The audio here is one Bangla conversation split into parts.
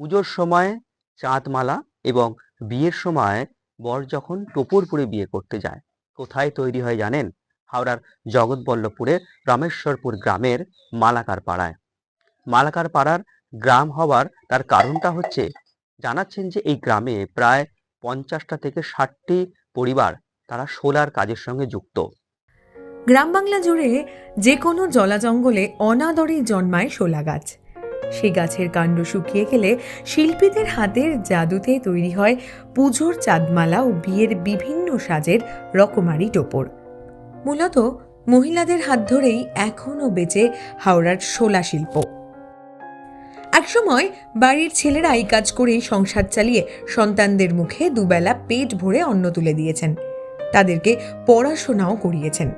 পুজোর সময় চাঁদমালা এবং বিয়ের সময় বর যখন টোপর পরে বিয়ে করতে যায়, কোথায় তৈরি হয় জানেন? হাওড়ার জগৎবল্লভপুরের রামেশ্বরপুর গ্রামের মালাকার পাড়ায় মালাকার পাড়ার গ্রাম হওয়ার তার কারণটা হচ্ছে, জানাচ্ছেন যে এই গ্রামে প্রায় পঞ্চাশটা থেকে ষাটটি পরিবার তারা সোলার কাজের সঙ্গে যুক্ত। গ্রাম বাংলা জুড়ে যে কোনো জলা জঙ্গলে অনাদরেই জন্মায় শোলা গাছ। সেই গাছের কাণ্ড শুকিয়ে গেলে শিল্পীদের হাতের জাদুতে তৈরি হয় পুজোর চাঁদমালা ও বিয়ের বিভিন্ন সাজের রকমারি টোপর। মূলত মহিলাদের হাত ধরেই এখনও বেঁচে হাওড়ার শোলা শিল্প। একসময় বাড়ির ছেলেরা এই কাজ করেই সংসার চালিয়ে সন্তানদের মুখে দুবেলা পেট ভরে অন্ন তুলে দিয়েছেন। তাদেরকে পড়াশোনাও করিয়েছেন।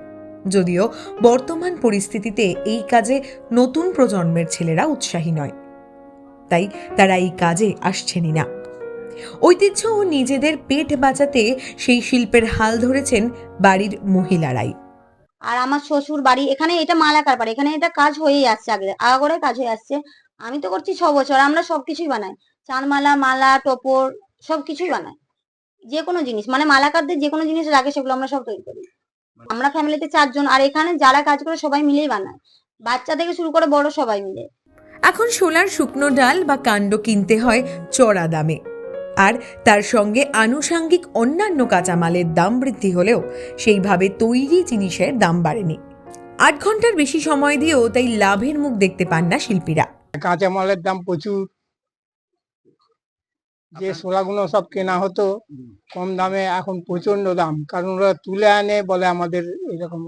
যদিও বর্তমান পরিস্থিতিতে এই কাজে নতুন প্রজন্মের ছেলেরা উৎসাহী নয়। তাই তারা এই কাজে আসছেনই না। ঐতিহ্য ও নিজেদের পেট বাঁচাতে সেই শিল্পের হাল ধরেছেন বাড়ির মহিলারাই। আর আমার শ্বশুর বাড়ি, এখানে এটা মালাকার বাড়ি, এখানে এটা কাজ হয়েই আসছে আগে, আগাগোড়াই কাজ হয়ে আসছে। আমি তো করছি ছ বছর, আমরা সবকিছুই বানাই। চাঁদমালা মালা, টোপর, সবকিছুই বানাই। যে কোনো জিনিস মানে মালাকারদের যে কোনো জিনিস লাগে সেগুলো আমরা সব তৈরি করি। আমরা ফ্যামিলিতে চারজন আর এখানে যারা কাজ করে সবাই মিলেই বানায়। বাচ্চা থেকে শুরু করে বড় সবাই মিলে। এখন সোলার শুকনো ডাল বা কাণ্ড কিনতে হয় চড়া দামে। আর তার সঙ্গে আনুষাঙ্গিক অন্যান্য কাঁচামালের দাম বৃদ্ধি হলেও সেইভাবে তৈরি জিনিসের দাম বাড়েনি। আট ঘণ্টার বেশি সময় দিয়েও তাই লাভের মুখ দেখতে পান না শিল্পীরা। কাঁচামালের দাম প্রচুর। যে শোলাগুলো সব কেনা হতো কম দামে এখন প্রচণ্ড দাম। কারণ ওরা তুলে আনে বলে আমাদের এরকম।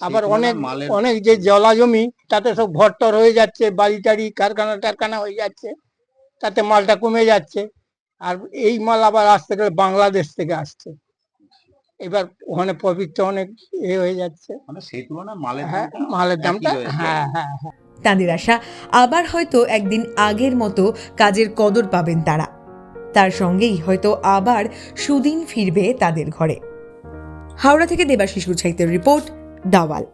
আবার অনেক অনেক যে জলা জমি তাতে সব ঘরটর হয়ে যাচ্ছে বাড়ি টাড়ি কারখানা টারখানা হয়ে যাচ্ছে তাতে মালটা কমে যাচ্ছে। আর এই মাল আবার আসতে গেলে বাংলাদেশ থেকে আসছে। এবার ওখানে প্রফিটটা অনেক এ হয়ে যাচ্ছে। মানে সেই তুলনায় মালের হ্যাঁ মালের দামটা হ্যাঁ হ্যাঁ হ্যাঁ। তাঁদের আশা আবার হয়তো একদিন আগের মতো কাজের কদর পাবেন তারা। তার সঙ্গেই হয়তো আবার সুদিন ফিরবে তাদের ঘরে। হাওড়া থেকে দেবাশিস গুছাইতের রিপোর্ট দাওয়াল।